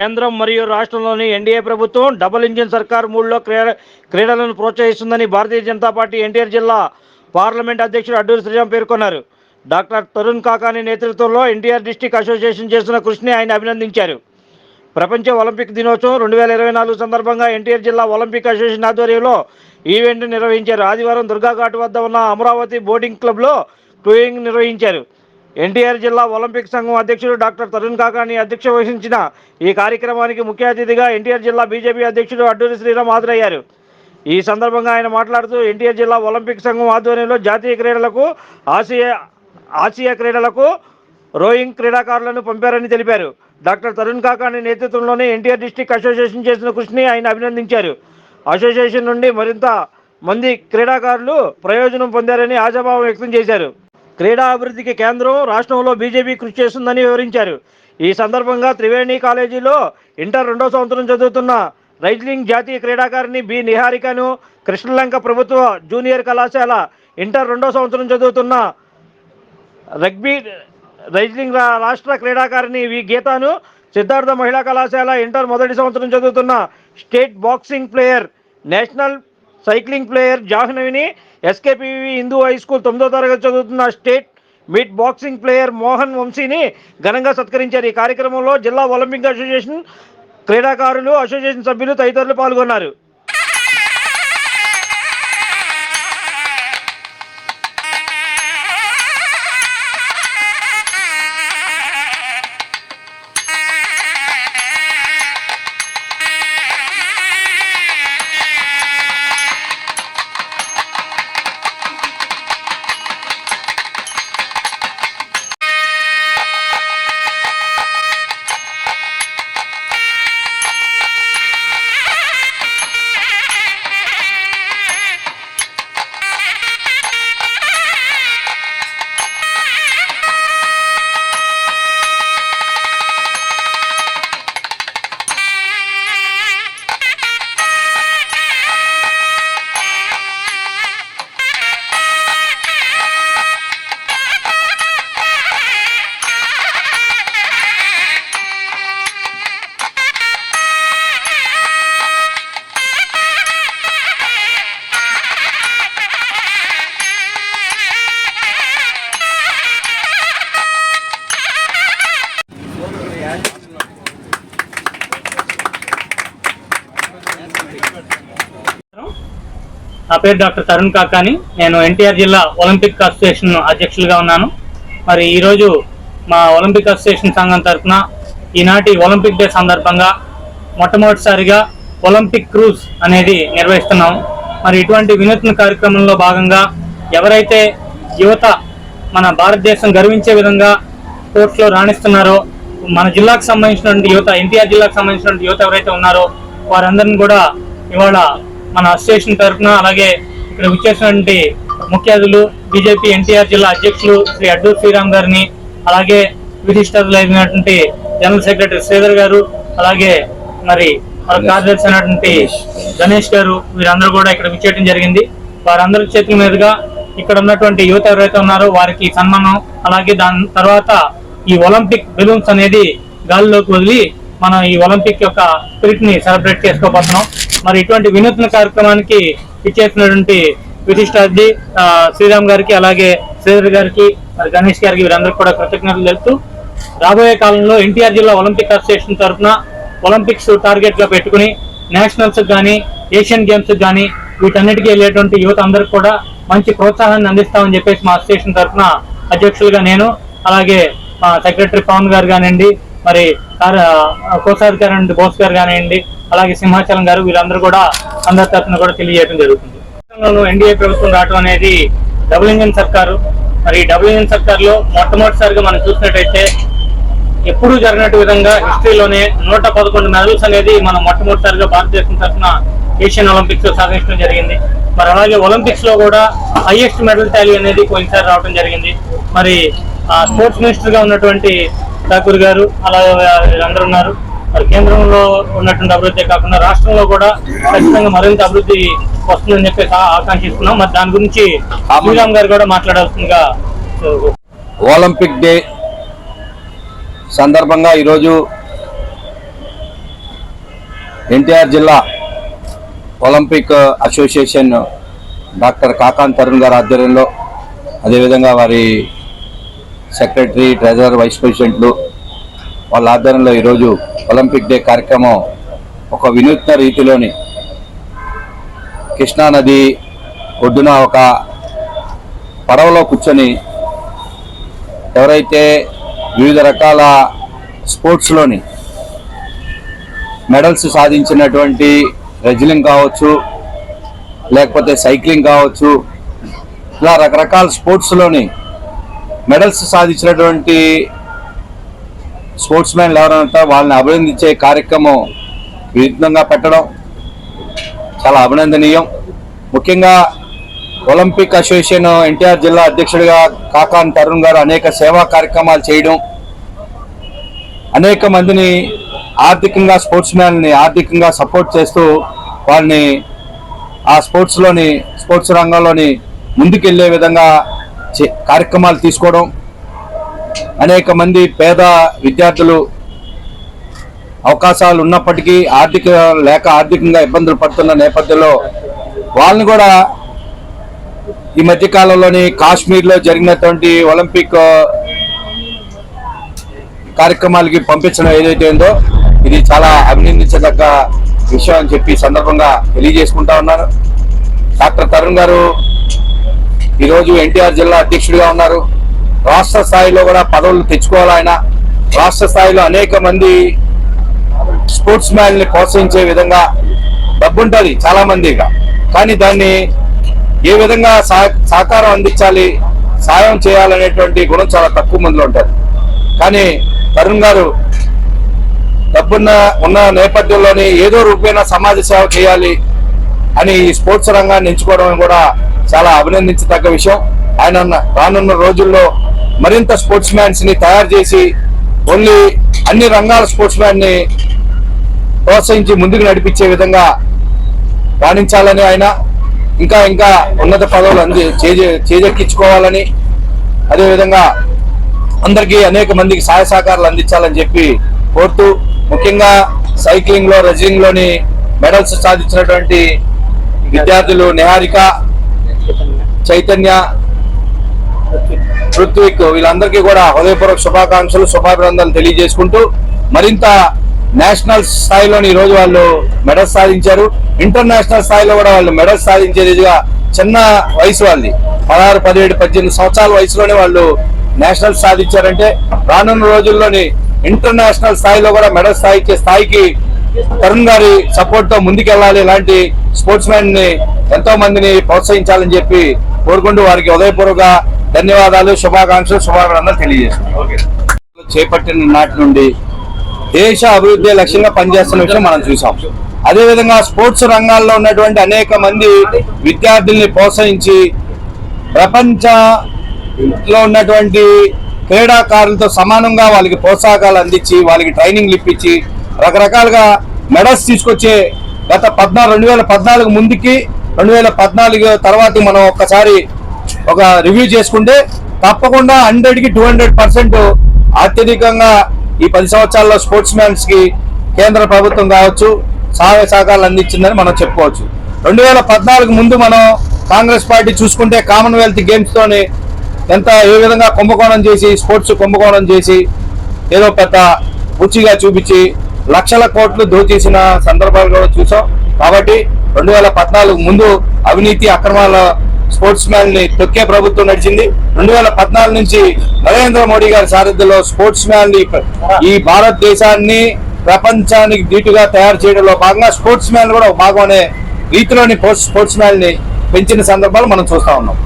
కేంద్రం మరియు రాష్ట్రంలోని ఎన్డీఏ ప్రభుత్వం డబుల్ ఇంజిన్ సర్కార్ మూడులో క్రీడ క్రీడలను ప్రోత్సహిస్తుందని భారతీయ జనతా పార్టీ ఎన్టీఆర్ జిల్లా పార్లమెంట్ అధ్యక్షుడు అడ్డూరి శ్రీరామ్ పేర్కొన్నారు. డాక్టర్ తరుణ్ కాకాని నేతృత్వంలో ఎన్టీఆర్ డిస్టిక్ అసోసియేషన్ చేస్తున్న కృషిని ఆయన అభినందించారు. ప్రపంచ ఒలింపిక్ దినోత్సవం రెండు వేల ఇరవై నాలుగు సందర్భంగా ఎన్టీఆర్ జిల్లా ఒలింపిక్ అసోసియేషన్ ఆధ్వర్యంలో ఈవెంట్ నిర్వహించారు. ఆదివారం దుర్గాఘాట్ వద్ద ఉన్న అమరావతి బోర్డింగ్ క్లబ్లో క్రూయింగ్ నిర్వహించారు. ఎన్టీఆర్ జిల్లా ఒలింపిక్ సంఘం అధ్యక్షుడు డాక్టర్ తరుణ్ కాకాని అధ్యక్ష వహించిన ఈ కార్యక్రమానికి ముఖ్య అతిథిగా ఎన్టీఆర్ జిల్లా బీజేపీ అధ్యక్షుడు అడ్డూరి శ్రీరామ్ హాజరయ్యారు. ఈ సందర్భంగా ఆయన మాట్లాడుతూ ఎన్టీఆర్ జిల్లా ఒలింపిక్ సంఘం ఆధ్వర్యంలో జాతీయ క్రీడలకు ఆసియా ఆసియా క్రీడలకు రోయింగ్ క్రీడాకారులను పంపారని తెలిపారు. డాక్టర్ తరుణ్ కాకాని నేతృత్వంలోనే ఎన్టీఆర్ డిస్టిక్ అసోసియేషన్ చేసిన కృషిని ఆయన అభినందించారు. అసోసియేషన్ నుండి మరింత మంది క్రీడాకారులు ప్రయోజనం పొందారని ఆశాభావం వ్యక్తం చేశారు. క్రీడా అభివృద్ధికి కేంద్రం రాష్ట్రంలో బీజేపీ కృషి చేస్తుందని వివరించారు. ఈ సందర్భంగా త్రివేణి కాలేజీలో ఇంటర్ రెండో సంవత్సరం చదువుతున్న రైజ్లింగ్ జాతీయ క్రీడాకారిణి బి నిహారికను కృష్ణలంక ప్రభుత్వ జూనియర్ కళాశాల ఇంటర్ రెండో సంవత్సరం చదువుతున్న రగ్బీ రైజ్లింగ్ రా- రాష్ట్ర క్రీడాకారిణి వి గీతాను సిద్ధార్థ మహిళా కళాశాల ఇంటర్ మొదటి సంవత్సరం చదువుతున్న state boxing player national cycling player జాహ్నవిని SKPV Hindu high school తొమ్మిదో తరగతి చదువుతున్న state meet boxing player Mohan వంశీని ఘనంగా సత్కరించారు. ఈ కార్యక్రమంలో జిల్లా ఒలింపిక్ అసోసియేషన్ క్రీడాకారులు అసోసియేషన్ సభ్యులు తదితరులు పాల్గొన్నారు. నా పేరు డాక్టర్ తరుణ్ కాకాని నేను ఎన్టీఆర్ జిల్లా ఒలింపిక్ అసోసియేషన్ అధ్యక్షులుగా ఉన్నాను. మరి ఈరోజు మా ఒలింపిక్ అసోసియేషన్ సంఘం తరఫున ఈనాటి ఒలింపిక్ డే సందర్భంగా మొట్టమొదటిసారిగా ఒలింపిక్ క్రూజ్ అనేది నిర్వహిస్తున్నాం మరి ఇటువంటి వినూత్న కార్యక్రమంలో భాగంగా ఎవరైతే యువత మన భారతదేశం గర్వించే విధంగా స్పోర్ట్స్లో రాణిస్తున్నారో మన జిల్లాకు సంబంధించినటువంటి యువత ఎన్టీఆర్ జిల్లాకు సంబంధించినటువంటి యువత ఎవరైతే ఉన్నారో వారందరిని కూడా ఇవాళ మన అసోసియేషన్ తరఫున అలాగే ఇక్కడ వచ్చేసినటువంటి ముఖ్య అతిథులు బీజేపీ ఎన్టీఆర్ జిల్లా అధ్యక్షులు శ్రీ అడ్డూరు శ్రీరామ్ గారిని అలాగే విశిష్టతులైనటువంటి జనరల్ సెక్రటరీ శ్రీధర్ గారు అలాగే మరి మన కార్యదర్శి అయినటువంటి గణేష్ గారు వీరందరూ కూడా ఇక్కడ విచ్చేయడం జరిగింది. వారందరి చేతుల మీదుగా ఇక్కడ ఉన్నటువంటి యువత ఎవరైతే ఉన్నారో వారికి సన్మానం అలాగే దాని తర్వాత ఈ ఒలింపిక్ బెలూన్స్ అనేది గాలిలోకి వదిలి మనం ఈ ఒలింపిక్ యొక్క స్పిరిట్ని సెలబ్రేట్ చేసుకోబోతున్నాం. మరి ఇటువంటి వినూత్న కార్యక్రమానికి ఇచ్చేసినటువంటి విశిష్ట అతిథి శ్రీరామ్ గారికి అలాగే శ్రీధర్ గారికి మరి గణేష్ గారికి వీరందరికీ కూడా కృతజ్ఞతలు తెలుపుతూ రాబోయే కాలంలో ఎన్టీఆర్ జిల్లా ఒలింపిక్ అసోసియేషన్ తరఫున ఒలింపిక్స్ టార్గెట్గా పెట్టుకుని నేషనల్స్ కానీ ఏషియన్ గేమ్స్ కానీ వీటన్నిటికీ వెళ్ళేటువంటి యువత అందరికి కూడా మంచి ప్రోత్సాహాన్ని అందిస్తామని చెప్పేసి మా అసోసియేషన్ తరఫున అధ్యక్షులుగా నేను అలాగే మా సెక్రటరీ పవన్ గారు కానివ్వండి మరి కార- కోశాధికారి అయిన బోస్ గారు కానివ్వండి అలాగే సింహాచలం గారు వీళ్ళందరూ కూడా అందరి తరఫున కూడా తెలియజేయడం జరుగుతుంది. ఎన్డీఏ ప్రభుత్వం రావడం అనేది డబుల్ ఇంజన్ సర్కారు. మరి ఈ డబుల్ ఇంజిన్ సర్కార్లో మొట్టమొదటిసారిగా మనం చూసినట్టయితే ఎప్పుడూ జరిగినట్టు విధంగా హిస్టరీలోనే నూట పదకొండు మెడల్స్ అనేది మనం మొట్టమొదటిసారిగా భారతదేశం తరఫున ఏషియన్ ఒలింపిక్స్లో సాధించడం జరిగింది. మరి అలాగే ఒలింపిక్స్లో కూడా హైయెస్ట్ మెడల్ టాలీ అనేది పోయినసారి రావడం జరిగింది. మరి ఆ స్పోర్ట్స్ మినిస్టర్గా ఉన్నటువంటి ఠాకూర్ గారు అలాగే వీళ్ళందరూ ఉన్నారు. మరి కేంద్రంలో ఉన్నటువంటి అభివృద్ధి కాకుండా రాష్ట్రంలో కూడా ఖచ్చితంగా మరింత అభివృద్ధి వస్తుందని చెప్పేసి ఆకాంక్షిస్తున్నాం. మరి దాని గురించి శ్రీరామ్ గారు కూడా మాట్లాడాల్సిందిగా ఒలింపిక్ డే సందర్భంగా ఈరోజు ఎన్టీఆర్ జిల్లా Olympic association doctor Kakani Tarun గారి ఆధ్వర్యంలో అదేవిధంగా వారి సెక్రటరీ ట్రెజరర్ వైస్ ప్రెసిడెంట్లు వాళ్ళ ఆధ్వర్యంలో ఈరోజు ఒలింపిక్ డే కార్యక్రమం ఒక వినూత్న రీతిలోని కృష్ణానది ఒడ్డున ఒక పడవలో కూర్చొని ఎవరైతే వివిధ రకాల స్పోర్ట్స్లోని మెడల్స్ సాధించినటువంటి రెజ్లింగ్ కావచ్చు లేకపోతే సైక్లింగ్ కావచ్చు ఇలా రకరకాల స్పోర్ట్స్లోని మెడల్స్ సాధించినటువంటి స్పోర్ట్స్ మ్యాన్లు ఎవరంటే వాళ్ళని అభినందించే కార్యక్రమం విఘ్నంగా పెట్టడం చాలా అభినందనీయం. ముఖ్యంగా ఒలింపిక్ అసోసియేషన్ ఎన్టీఆర్ జిల్లా అధ్యక్షుడిగా కాకాన్ తరుణ్ గారు అనేక సేవా కార్యక్రమాలు చేయడం అనేక మందిని ఆర్థికంగా స్పోర్ట్స్ మ్యాన్ని ఆర్థికంగా సపోర్ట్ చేస్తూ వాళ్ళని ఆ స్పోర్ట్స్లోని స్పోర్ట్స్ రంగంలోని ముందుకెళ్ళే విధంగా కార్యక్రమాలు తీసుకోవడం అనేక మంది పేద విద్యార్థులు అవకాశాలు ఉన్నప్పటికీ ఆర్థిక లేక ఆర్థికంగా ఇబ్బందులు పడుతున్న నేపథ్యంలో వాళ్ళని కూడా ఈ మధ్యకాలంలోని కాశ్మీర్లో జరిగినటువంటి ఒలింపిక్ కార్యక్రమాలకి పంపించడం ఏదైతే ఉందో ఇది చాలా అభినందించదగ్గ విషయం అని చెప్పి సందర్భంగా తెలియజేసుకుంటా ఉన్నాను. డాక్టర్ తరుణ్ గారు ఈరోజు ఎన్టీఆర్ జిల్లా అధ్యక్షుడిగా ఉన్నారు. రాష్ట్ర స్థాయిలో కూడా పదవులు తెచ్చుకోవాలి ఆయన. రాష్ట్ర స్థాయిలో అనేక మంది స్పోర్ట్స్ మ్యాన్ని ప్రోత్సహించే విధంగా డబ్బుంటుంది చాలా మందిగా కానీ దాన్ని ఏ విధంగా సహ- సహకారం అందించాలి సాయం చేయాలనేటువంటి గుణం చాలా తక్కువ మందిలో ఉంటుంది. కానీ తరుణ్ గారు డబ్బున్న ఉన్న నేపథ్యంలోనే ఏదో రూపేణా సమాజ సేవ చేయాలి అని ఈ స్పోర్ట్స్ రంగాన్ని ఎంచుకోవడం కూడా చాలా అభినందించదగ్గ విషయం. ఆయన రానున్న రోజుల్లో మరింత స్పోర్ట్స్ మ్యాన్స్ని తయారు చేసి ఓన్లీ అన్ని రంగాల స్పోర్ట్స్ మ్యాన్ని ప్రోత్సహించి ముందుకు నడిపించే విధంగా రాణించాలని ఆయన. ఇంకా ఇంకా ఉన్నత పదవులు అంది చేజె- చేజెక్కించుకోవాలని. అదేవిధంగా అందరికీ అనేక మందికి సహాయ సహకారాలు అందించాలని చెప్పి కోరుతూ ముఖ్యంగా సైక్లింగ్లో లోని మెడల్స్ సాధించినటువంటి విద్యార్థులు నిహారిక చైతన్య పృథ్వీక్ వీళ్ళందరికీ కూడా హృదయపూర్వక శుభాకాంక్షలు శుభాభినందనలు తెలియజేసుకుంటూ మరింత నేషనల్ స్థాయిలోని ఈ రోజు వాళ్ళు మెడల్స్ సాధించారు. ఇంటర్నేషనల్ స్థాయిలో కూడా వాళ్ళు మెడల్స్ సాధించేదిగా చిన్న వయసు వాళ్ళది. పదహారు పదిహేడు పద్దెనిమిది సంవత్సరాల వయసులోనే వాళ్ళు నేషనల్ సాధించారంటే రానున్న రోజుల్లోని ఇంటర్నేషనల్ స్థాయిలో కూడా మెడల్ సాధించే స్థాయికి తరుణ్ గారి సపోర్ట్తో ముందుకెళ్ళాలి. ఇలాంటి స్పోర్ట్స్ మ్యాన్ని ఎంతో మందిని ప్రోత్సహించాలని చెప్పి కోరుకుంటూ వారికి ఉదయపూర్వక ధన్యవాదాలు శుభాకాంక్షలు శుభాకాంక్షలు తెలియజేస్తున్నాం చేపట్టిన నాటి నుండి దేశ అభివృద్ధి లక్ష్యంగా పనిచేస్తున్న విషయం మనం చూసాం. అదే విధంగా స్పోర్ట్స్ రంగాల్లో ఉన్నటువంటి అనేక మంది విద్యార్థుల్ని ప్రోత్సహించి ప్రపంచంలో ఉన్నటువంటి క్రీడాకారులతో సమానంగా వాళ్ళకి ప్రోత్సాహకాలు అందించి వాళ్ళకి ట్రైనింగ్లు ఇప్పించి రకరకాలుగా మెడల్స్ తీసుకొచ్చే గత పద్నాలుగు రెండు వేల పద్నాలుగు ముందుకి రెండు వేల పద్నాలుగు తర్వాత మనం ఒక్కసారి ఒక రివ్యూ చేసుకుంటే తప్పకుండా హండ్రెడ్కి టూ హండ్రెడ్ పర్సెంట్ అత్యధికంగా ఈ పది సంవత్సరాల్లో స్పోర్ట్స్ మ్యాన్స్కి కేంద్ర ప్రభుత్వం కావచ్చు సహాయ సహకారాలు అందించిందని మనం చెప్పుకోవచ్చు. రెండు వేల పద్నాలుగు ముందు మనం కాంగ్రెస్ పార్టీ చూసుకుంటే కామన్వెల్త్ గేమ్స్ తోని ఎంత ఏ విధంగా కుంభకోణం చేసి స్పోర్ట్స్ కుంభకోణం చేసి ఏదో పెద్ద రుచిగా చూపించి లక్షల కోట్లు దోచేసిన సందర్భాలు కూడా చూసాం. కాబట్టి రెండు వేల పద్నాలుగు ముందు అవినీతి అక్రమాల స్పోర్ట్స్ మ్యాన్ని తొక్కే ప్రభుత్వం నడిచింది. రెండు వేల పద్నాలుగు నుంచి నరేంద్ర మోడీ గారి సారథ్యంలో స్పోర్ట్స్ మ్యాన్ని ఈ భారతదేశాన్ని ప్రపంచానికి ధీటుగా తయారు చేయడంలో భాగంగా స్పోర్ట్స్ మ్యాన్ కూడా ఒక భాగం అనే రీతిలోని స్పోర్ట్స్ మ్యాన్ని పెంచిన సందర్భాలు మనం చూస్తా ఉన్నాం.